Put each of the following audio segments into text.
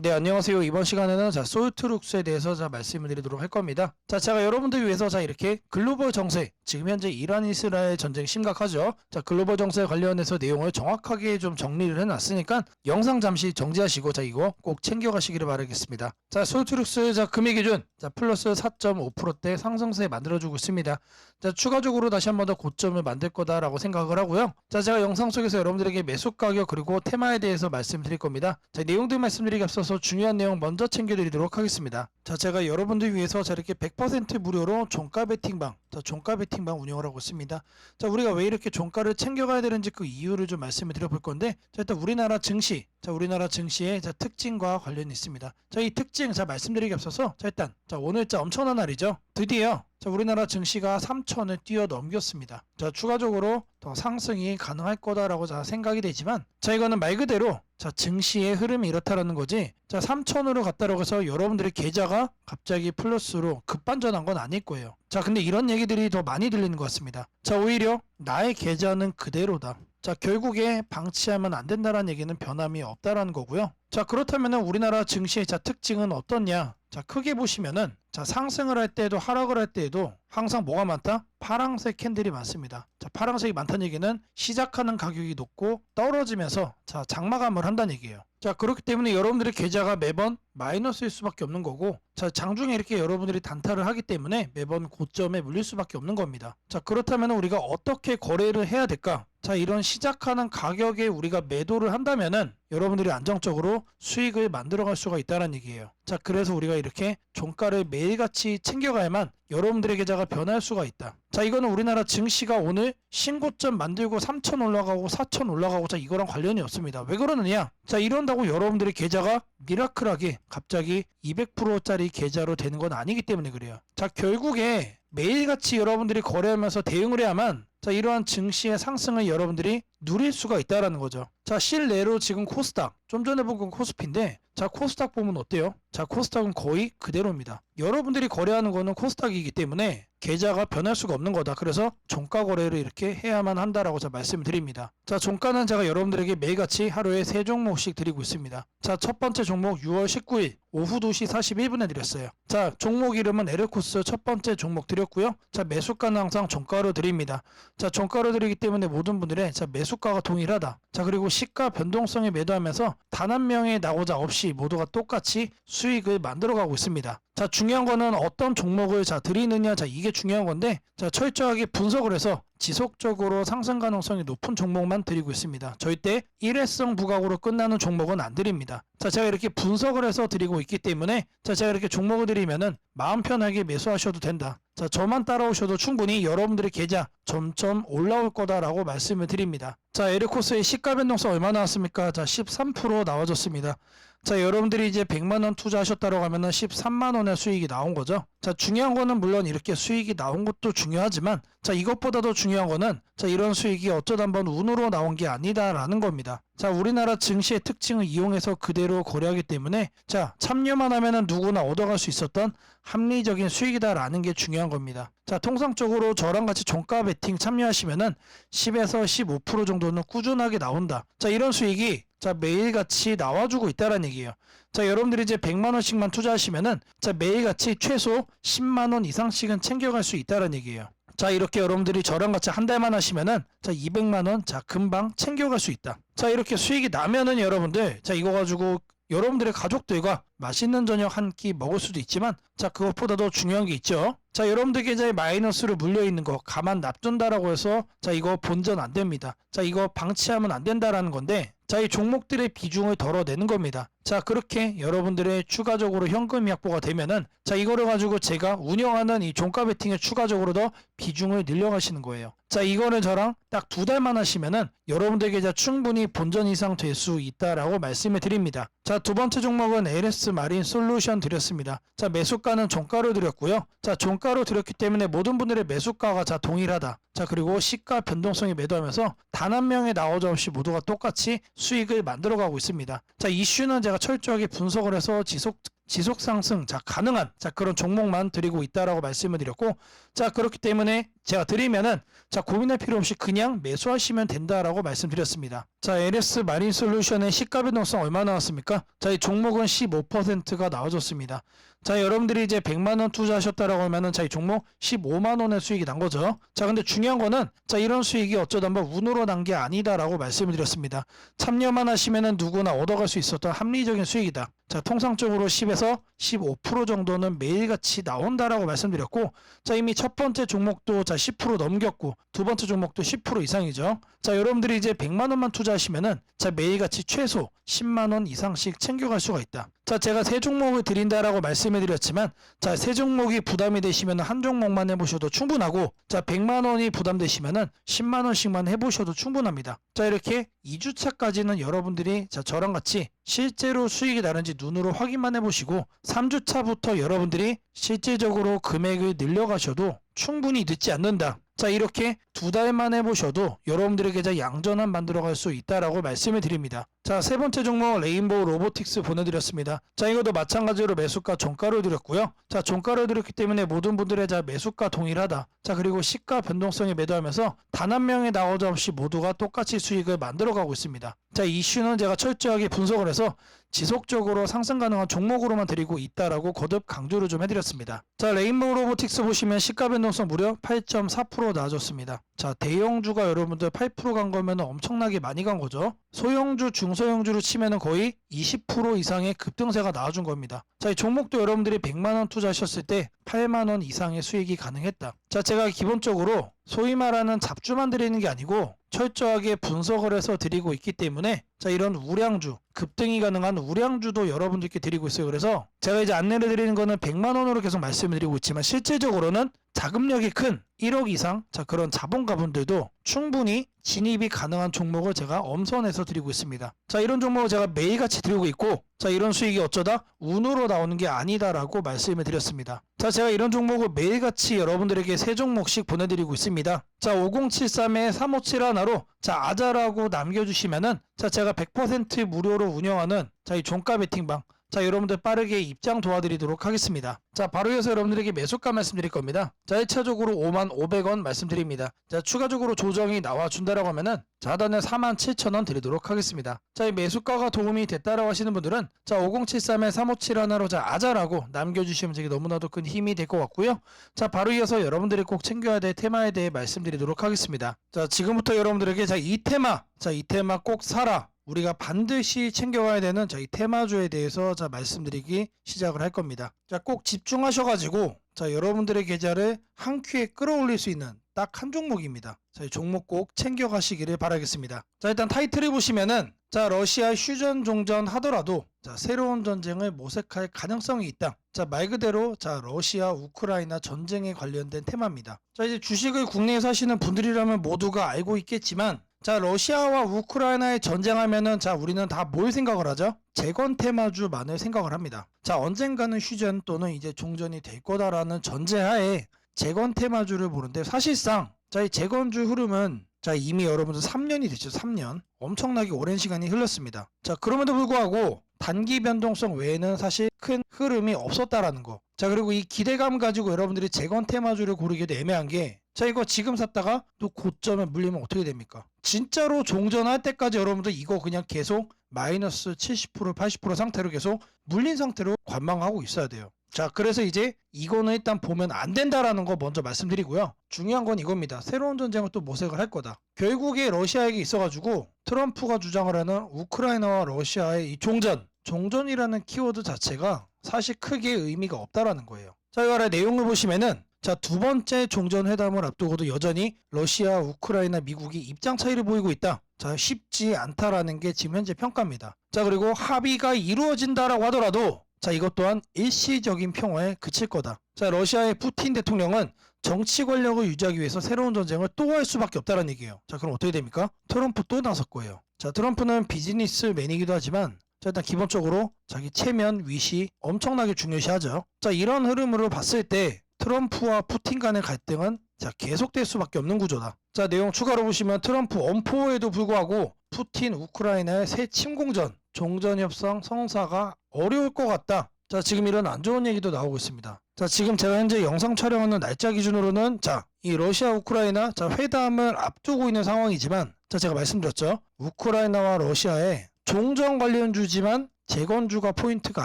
네, 안녕하세요. 이번 시간에는 자, 솔트룩스에 대해서 자, 말씀을 드리도록 할 겁니다. 자, 제가 여러분들 위해서 자, 이렇게 글로벌 정세, 지금 현재 이란 이스라엘 전쟁 심각하죠. 자, 글로벌 정세 관련해서 내용을 정확하게 좀 정리를 해 놨으니까 영상 잠시 정지하시고 자, 이거 꼭 챙겨 가시기를 바라겠습니다. 자, 솔트룩스 자, 금액 기준 자, 플러스 4.5%대 상승세 만들어 주고 있습니다. 자, 추가적으로 다시 한 번 더 고점을 만들 거다라고 생각을 하고요. 자, 제가 영상 속에서 여러분들에게 매수 가격 그리고 테마에 대해서 말씀드릴 겁니다. 자, 내용들 말씀드리기 앞서서 중요한 내용 먼저 챙겨드리도록 하겠습니다. 자, 제가 여러분들 위해서 자, 이렇게 100% 무료로 종가 베팅방, 자, 종가 베팅방 운영을 하고 있습니다. 자, 우리가 왜 이렇게 종가를 챙겨가야 되는지 그 이유를 좀 말씀을 드려볼 건데, 자, 일단 우리나라 증시, 자, 우리나라 증시의 자, 특징과 관련이 있습니다. 자, 이 특징, 자, 말씀드리기 앞서서, 자, 일단, 자, 오늘 자, 엄청난 날이죠. 드디어, 자, 우리나라 증시가 3천을 뛰어넘겼습니다. 자, 추가적으로 더 상승이 가능할 거다라고 자, 생각이 되지만, 자, 이거는 말 그대로, 자, 증시의 흐름이 이렇다라는 거지. 자, 3천으로 갔다라고 해서 여러분들의 계좌가 갑자기 플러스로 급반전한 건 아닐 거예요. 자, 근데 이런 얘기들이 더 많이 들리는 것 같습니다. 자, 오히려 나의 계좌는 그대로다. 자, 결국에 방치하면 안 된다라는 얘기는 변함이 없다라는 거고요. 자, 그렇다면 우리나라 증시의 자, 특징은 어떻냐? 자, 크게 보시면은 자, 상승을 할 때도 하락을 할 때에도 항상 뭐가 많다? 파랑색 캔들이 많습니다. 자, 파랑색이 많다는 얘기는 시작하는 가격이 높고 떨어지면서 자, 장마감을 한다는 얘기예요. 자, 그렇기 때문에 여러분들의 계좌가 매번 마이너스일 수밖에 없는 거고 자, 장중에 이렇게 여러분들이 단타를 하기 때문에 매번 고점에 물릴 수밖에 없는 겁니다. 자, 그렇다면 우리가 어떻게 거래를 해야 될까? 자, 이런 시작하는 가격에 우리가 매도를 한다면은 여러분들이 안정적으로 수익을 만들어 갈 수가 있다는 얘기예요. 자, 그래서 우리가 이렇게 종가를 매일같이 챙겨가야만 여러분들의 계좌가 변할 수가 있다. 자, 이거는 우리나라 증시가 오늘 신고점 만들고 3천 올라가고 4천 올라가고 자, 이거랑 관련이 없습니다. 왜 그러느냐? 자, 이런다고 여러분들의 계좌가 미라클하게 갑자기 200%짜리 계좌로 되는 건 아니기 때문에 그래요. 자, 결국에 매일같이 여러분들이 거래하면서 대응을 해야만 자, 이러한 증시의 상승을 여러분들이 누릴 수가 있다라는 거죠. 자, 실내로 지금 코스닥, 좀 전에 본건 코스피인데, 자, 코스닥 보면 어때요? 자, 코스닥은 거의 그대로입니다. 여러분들이 거래하는 거는 코스닥이기 때문에 계좌가 변할 수가 없는 거다. 그래서 종가 거래를 이렇게 해야만 한다라고 제가 말씀을 드립니다. 자, 종가는 제가 여러분들에게 매일같이 하루에 세 종목씩 드리고 있습니다. 자, 첫 번째 종목 6월 19일 오후 2시 41분에 드렸어요. 자, 종목 이름은 에르코스 첫 번째 종목 드렸고요. 자, 매수가는 항상 종가로 드립니다. 자, 종가로 드리기 때문에 모든 분들의 자, 매수가가 동일하다. 자, 그리고 시가 변동성에 매도하면서 단 한 명의 나오자 없이 모두가 똑같이 수익을 만들어 가고 있습니다. 자, 중요한 거는 어떤 종목을 자 드리느냐. 자, 이게 중요한 건데 자, 철저하게 분석을 해서 지속적으로 상승 가능성이 높은 종목만 드리고 있습니다. 절대 일회성 부각으로 끝나는 종목은 안 드립니다. 자, 제가 이렇게 분석을 해서 드리고 있기 때문에 자, 제가 이렇게 종목을 드리면은 마음 편하게 매수하셔도 된다. 자, 저만 따라오셔도 충분히 여러분들의 계좌 점점 올라올 거다라고 말씀을 드립니다. 자, 에르코스의 시가 변동성 얼마 나왔습니까? 자, 13% 나와줬습니다. 자, 여러분들이 이제 100만 원 투자하셨다고 하면은 13만 원의 수익이 나온 거죠. 자, 중요한 거는 물론 이렇게 수익이 나온 것도 중요하지만 자, 이것보다도 중요한 거는 자, 이런 수익이 어쩌다 한번 운으로 나온 게 아니다라는 겁니다. 자, 우리나라 증시의 특징을 이용해서 그대로 거래하기 때문에 자, 참여만 하면은 누구나 얻어갈 수 있었던 합리적인 수익이다라는 게 중요한 겁니다. 자, 통상적으로 저랑 같이 종가 베팅 참여하시면은 10에서 15% 정도는 꾸준하게 나온다. 자, 이런 수익이 자, 매일같이 나와주고 있다는 얘기예요. 자, 여러분들이 이제 100만 원씩만 투자하시면은 자, 매일같이 최소 10만 원 이상씩은 챙겨갈 수 있다는 얘기예요. 자, 이렇게 여러분들이 저랑 같이 한 달만 하시면은 자, 200만 원 자, 금방 챙겨갈 수 있다. 자, 이렇게 수익이 나면은 여러분들 자, 이거 가지고 여러분들의 가족들과 맛있는 저녁 한 끼 먹을 수도 있지만 자 그것보다도 중요한 게 있죠 자 여러분들 계좌에 마이너스로 물려있는 거 가만 놔둔다라고 해서 자 이거 본전 안 됩니다 자 이거 방치하면 안 된다라는 건데 자 이 종목들의 비중을 덜어내는 겁니다. 자 그렇게 여러분들의 추가적으로 현금 약보가 되면은 자 이거를 가지고 제가 운영하는 이 종가 베팅에 추가적으로 더 비중을 늘려가시는 거예요 자 이거는 저랑 딱 두 달만 하시면은 여러분들 계좌 충분히 본전 이상 될 수 있다라고 말씀을 드립니다. 자 두 번째 종목은 LS 마린 솔루션 드렸습니다. 자 매수가는 종가로 드렸고요. 자 종가로 드렸기 때문에 모든 분들의 매수가가 자 동일하다. 자 그리고 시가 변동성이 매도하면서 단 한 명의 나오자 없이 모두가 똑같이 수익을 만들어가고 있습니다. 자 이슈는 제가 철저하게 분석을 해서 지속 지속 상승 자 가능한 자 그런 종목만 드리고 있다라고 말씀을 드렸고 자 그렇기 때문에 제가 드리면은 자 고민할 필요 없이 그냥 매수하시면 된다라고 말씀드렸습니다. 자 LS 마린 솔루션의 시가 변동성 얼마 나왔습니까? 자 이 종목은 15%가 나와줬습니다. 자 여러분들이 이제 100만 원 투자하셨다라고 하면은 자이 종목 15만 원의 수익이 난 거죠. 자 근데 중요한 거는 자 이런 수익이 어쩌다 한번 운으로 난 게 아니다라고 말씀을 드렸습니다. 참여만 하시면은 누구나 얻어갈 수 있었던 합리적인 수익이다. 자 통상적으로 10에서 15% 정도는 매일같이 나온다라고 말씀드렸고 자 이미 첫 번째 종목도 자 10% 넘겼고 두 번째 종목도 10% 이상이죠. 자 여러분들이 이제 100만 원만 투자하시면은 자 매일같이 최소 10만 원 이상씩 챙겨갈 수가 있다. 자 제가 세 종목을 드린다라고 말씀해 드렸지만 자 세 종목이 부담이 되시면 한 종목만 해보셔도 충분하고 자 100만 원이 부담되시면은 10만 원씩만 해보셔도 충분합니다. 자 이렇게 2주차까지는 여러분들이 자 저랑 같이 실제로 수익이 나는지 눈으로 확인만 해보시고 3주차부터 여러분들이 실질적으로 금액을 늘려가셔도 충분히 늦지 않는다. 자 이렇게 두 달만 해보셔도 여러분들에게 자 양전환 만들어갈 수 있다라고 말씀을 드립니다. 자 세 번째 종목 레인보우 로보틱스 보내드렸습니다. 자 이것도 마찬가지로 매수가 종가를 드렸고요. 자 종가를 드렸기 때문에 모든 분들의 자 매수가 동일하다. 자 그리고 시가 변동성에 매도하면서 단 한 명의 나오자 없이 모두가 똑같이 수익을 만들어가고 있습니다. 자 이슈는 제가 철저하게 분석을 해서 지속적으로 상승 가능한 종목으로만 드리고 있다라고 거듭 강조를 좀 해드렸습니다. 자 레인보우 로보틱스 보시면 시가 변동성 무려 8.4% 나아졌습니다. 자 대형주가 여러분들 8%간 거면 엄청나게 많이 간 거죠. 소형주, 중소형주로 치면은 거의 20% 이상의 급등세가 나와준 겁니다. 자, 이 종목도 여러분들이 100만원 투자하셨을 때 8만원 이상의 수익이 가능했다. 자, 제가 기본적으로 소위 말하는 잡주만 드리는 게 아니고 철저하게 분석을 해서 드리고 있기 때문에 자, 이런 우량주, 급등이 가능한 우량주도 여러분들께 드리고 있어요. 그래서 제가 이제 안내를 드리는 거는 100만원으로 계속 말씀을 드리고 있지만 실질적으로는 자금력이 큰 1억 이상 자 그런 자본가분들도 충분히 진입이 가능한 종목을 제가 엄선해서 드리고 있습니다. 자 이런 종목을 제가 매일같이 드리고 있고 자 이런 수익이 어쩌다 운으로 나오는 게 아니다라고 말씀을 드렸습니다. 자 제가 이런 종목을 매일같이 여러분들에게 세 종목씩 보내드리고 있습니다. 자 5073에 357 하나로 자 아자라고 남겨주시면은 자 제가 100% 무료로 운영하는 자 이 종가 베팅방 자 여러분들 빠르게 입장 도와드리도록 하겠습니다. 자 바로 이어서 여러분들에게 매수가 말씀드릴 겁니다. 자 1차적으로 5만 500원 말씀드립니다. 자 추가적으로 조정이 나와준다라고 하면은 자 하단에 4만 7천원 드리도록 하겠습니다. 자 이 매수가가 도움이 됐다라고 하시는 분들은 자 5073에 357 하나로 자 아자라고 남겨주시면 제게 너무나도 큰 힘이 될 것 같고요. 자 바로 이어서 여러분들이 꼭 챙겨야 될 테마에 대해 말씀드리도록 하겠습니다. 자 지금부터 여러분들에게 자 이 테마 자 이 테마 꼭 사라 우리가 반드시 챙겨와야 되는 저희 테마주에 대해서 자 말씀드리기 시작을 할 겁니다. 자 꼭 집중하셔가지고 자 여러분들의 계좌를 한 큐에 끌어올릴 수 있는 딱 한 종목입니다. 저희 종목 꼭 챙겨가시기를 바라겠습니다. 자 일단 타이틀을 보시면은 자 러시아 휴전 종전 하더라도 자 새로운 전쟁을 모색할 가능성이 있다. 자 말 그대로 자 러시아 우크라이나 전쟁에 관련된 테마입니다. 자 이제 주식을 국내에 사시는 분들이라면 모두가 알고 있겠지만 자 러시아와 우크라이나의 전쟁하면은 자 우리는 다 뭘 생각을 하죠? 재건 테마주만을 생각을 합니다. 자 언젠가는 휴전 또는 이제 종전이 될 거다라는 전제하에 재건 테마주를 보는데 사실상 자 이 재건주 흐름은 자 이미 여러분들 3년이 됐죠 3년 엄청나게 오랜 시간이 흘렀습니다. 자 그럼에도 불구하고 단기 변동성 외에는 사실 큰 흐름이 없었다라는 거. 자 그리고 이 기대감 가지고 여러분들이 재건 테마주를 고르기도 애매한 게 자 이거 지금 샀다가 또 고점에 물리면 어떻게 됩니까? 진짜로 종전할 때까지 여러분들 이거 그냥 계속 마이너스 70% 80% 상태로 계속 물린 상태로 관망하고 있어야 돼요. 자 그래서 이제 이거는 일단 보면 안 된다라는 거 먼저 말씀드리고요. 중요한 건 이겁니다. 새로운 전쟁을 또 모색을 할 거다. 결국에 러시아에게 있어가지고 트럼프가 주장을 하는 우크라이나와 러시아의 이 종전 종전이라는 키워드 자체가 사실 크게 의미가 없다라는 거예요. 자, 이 아래 내용을 보시면은 자, 두 번째 종전회담을 앞두고도 여전히 러시아, 우크라이나, 미국이 입장 차이를 보이고 있다. 자, 쉽지 않다라는 게 지금 현재 평가입니다. 자, 그리고 합의가 이루어진다라고 하더라도 자, 이것 또한 일시적인 평화에 그칠 거다. 자, 러시아의 푸틴 대통령은 정치 권력을 유지하기 위해서 새로운 전쟁을 또 할 수밖에 없다는 얘기예요. 자, 그럼 어떻게 됩니까? 트럼프 또 나설 거예요. 자, 트럼프는 비즈니스맨이기도 하지만 자, 일단 기본적으로 자기 체면, 위시 엄청나게 중요시하죠. 자, 이런 흐름으로 봤을 때 트럼프와 푸틴 간의 갈등은 자, 계속될 수밖에 없는 구조다. 자, 내용 추가로 보시면 트럼프 엄포에도 불구하고 푸틴 우크라이나의 새 침공전, 종전 협상 성사가 어려울 것 같다. 자, 지금 이런 안 좋은 얘기도 나오고 있습니다. 자, 지금 제가 현재 영상 촬영하는 날짜 기준으로는 자, 이 러시아 우크라이나 자, 회담을 앞두고 있는 상황이지만 자, 제가 말씀드렸죠. 우크라이나와 러시아의 종전 관련 주지만 재건주가 포인트가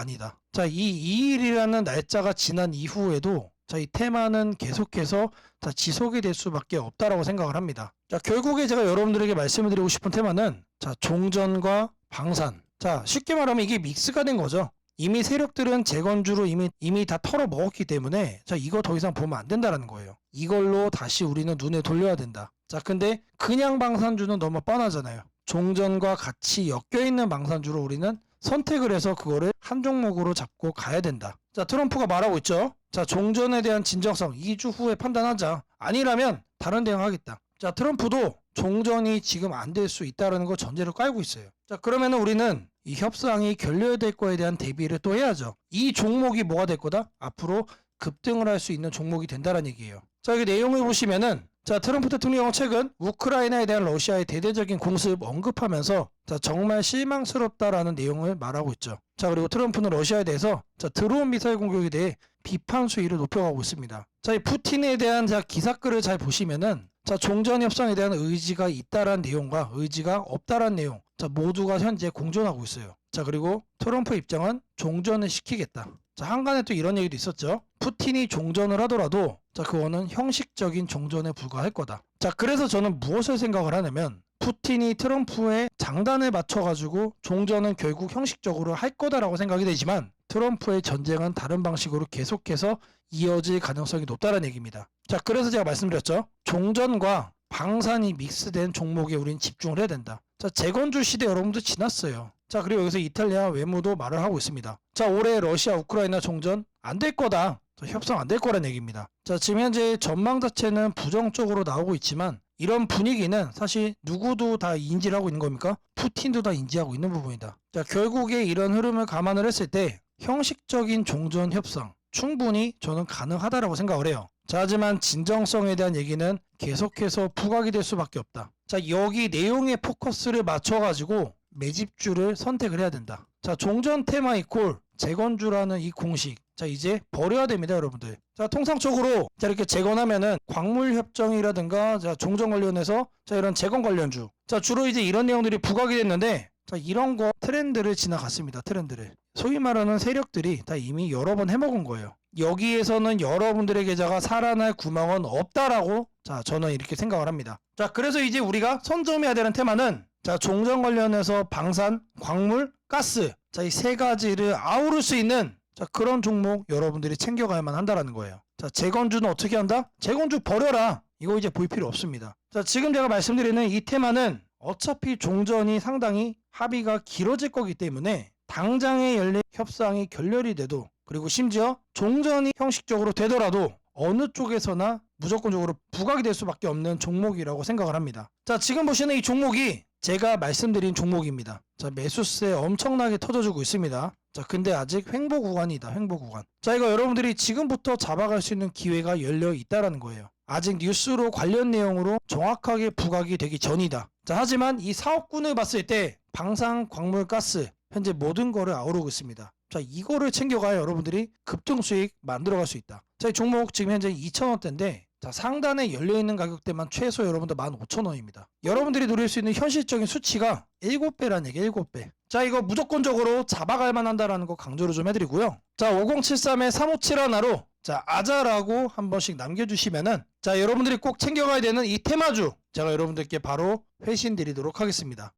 아니다. 자, 이 2일이라는 날짜가 지난 이후에도 자, 이 테마는 계속해서 자, 지속이 될 수밖에 없다라고 생각을 합니다. 자, 결국에 제가 여러분들에게 말씀을 드리고 싶은 테마는 자, 종전과 방산. 자, 쉽게 말하면 이게 믹스가 된 거죠. 이미 세력들은 재건주로 이미 이미 다 털어 먹었기 때문에 자, 이거 더 이상 보면 안 된다라는 거예요. 이걸로 다시 우리는 눈에 돌려야 된다. 자, 근데 그냥 방산주는 너무 뻔하잖아요. 종전과 같이 엮여 있는 방산주로 우리는 선택을 해서 그거를 한 종목으로 잡고 가야 된다. 자, 트럼프가 말하고 있죠. 자, 종전에 대한 진정성 2주 후에 판단하자. 아니라면 다른 대응하겠다. 자, 트럼프도 종전이 지금 안 될 수 있다라는 거 전제를 깔고 있어요. 자, 그러면은 우리는 이 협상이 결렬될 거에 대한 대비를 또 해야죠. 이 종목이 뭐가 될 거다? 앞으로 급등을 할 수 있는 종목이 된다는 얘기예요. 자, 여기 내용을 보시면은 자, 트럼프 대통령은 최근 우크라이나에 대한 러시아의 대대적인 공습 언급하면서 자, 정말 실망스럽다라는 내용을 말하고 있죠. 자, 그리고 트럼프는 러시아에 대해서 자, 드론 미사일 공격에 대해 비판 수위를 높여가고 있습니다. 자, 이 푸틴에 대한 자, 기사글을 잘 보시면은 자, 종전 협상에 대한 의지가 있다란 내용과 의지가 없다란 내용. 자, 모두가 현재 공존하고 있어요. 자, 그리고 트럼프 입장은 종전을 시키겠다. 자, 한간에 또 이런 얘기도 있었죠. 푸틴이 종전을 하더라도 자, 그거는 형식적인 종전에 불과할 거다. 자, 그래서 저는 무엇을 생각을 하냐면 푸틴이 트럼프의 장단을 맞춰가지고 종전은 결국 형식적으로 할 거다라고 생각이 되지만 트럼프의 전쟁은 다른 방식으로 계속해서 이어질 가능성이 높다는 얘기입니다. 자, 그래서 제가 말씀드렸죠. 종전과 방산이 믹스된 종목에 우린 집중을 해야 된다. 자, 재건주 시대 여러분들 지났어요. 자, 그리고 여기서 이탈리아 외무도 말을 하고 있습니다. 자, 올해 러시아 우크라이나 종전 안 될 거다. 자, 협상 안 될 거란 얘기입니다. 자, 지금 현재 전망 자체는 부정적으로 나오고 있지만 이런 분위기는 사실 누구도 다 인지를 하고 있는 겁니까? 푸틴도 다 인지하고 있는 부분이다. 자, 결국에 이런 흐름을 감안을 했을 때 형식적인 종전 협상 충분히 저는 가능하다라고 생각을 해요. 자, 하지만 진정성에 대한 얘기는 계속해서 부각이 될 수밖에 없다. 자, 여기 내용에 포커스를 맞춰가지고 매집주를 선택을 해야 된다. 자, 종전 테마 이콜 재건주라는 이 공식. 자, 이제 버려야 됩니다, 여러분들. 자, 통상적으로 자, 이렇게 재건하면은 광물 협정이라든가 자, 종전 관련해서 자, 이런 재건 관련주. 자, 주로 이제 이런 내용들이 부각이 됐는데 자, 이런 거 트렌드를 지나갔습니다. 트렌드를. 소위 말하는 세력들이 다 이미 여러 번 해먹은 거예요. 여기에서는 여러분들의 계좌가 살아날 구멍은 없다라고 자, 저는 이렇게 생각을 합니다. 자, 그래서 이제 우리가 선점해야 되는 테마는 자, 종전 관련해서 방산, 광물, 가스. 자, 이 세 가지를 아우를 수 있는 자, 그런 종목 여러분들이 챙겨가야만 한다라는 거예요. 자, 재건주는 어떻게 한다? 재건주 버려라. 이거 이제 볼 필요 없습니다. 자, 지금 제가 말씀드리는 이 테마는 어차피 종전이 상당히 합의가 길어질 거기 때문에 당장에 열린 협상이 결렬이 돼도 그리고 심지어 종전이 형식적으로 되더라도 어느 쪽에서나 무조건적으로 부각이 될 수밖에 없는 종목이라고 생각을 합니다. 자, 지금 보시는 이 종목이 제가 말씀드린 종목입니다. 자, 매수세 엄청나게 터져주고 있습니다. 자, 근데 아직 횡보 구간이다. 횡보 구간. 자, 이거 여러분들이 지금부터 잡아갈 수 있는 기회가 열려 있다라는 거예요. 아직 뉴스로 관련 내용으로 정확하게 부각이 되기 전이다. 자, 하지만 이 사업군을 봤을 때 방산, 광물, 가스 현재 모든 거를 아우르고 있습니다. 자, 이거를 챙겨가야 여러분들이 급등 수익 만들어갈 수 있다. 자, 이 종목 지금 현재 2,000원대인데 자, 상단에 열려있는 가격대만 최소 여러분들 15,000원입니다. 여러분들이 누릴 수 있는 현실적인 수치가 7배라는 얘기 7배. 자, 이거 무조건적으로 잡아갈 만한다라는 거 강조를 좀 해드리고요. 자, 5073에 357 하나로 자, 아자라고 한 번씩 남겨주시면은 자, 여러분들이 꼭 챙겨가야 되는 이 테마주 제가 여러분들께 바로 회신 드리도록 하겠습니다.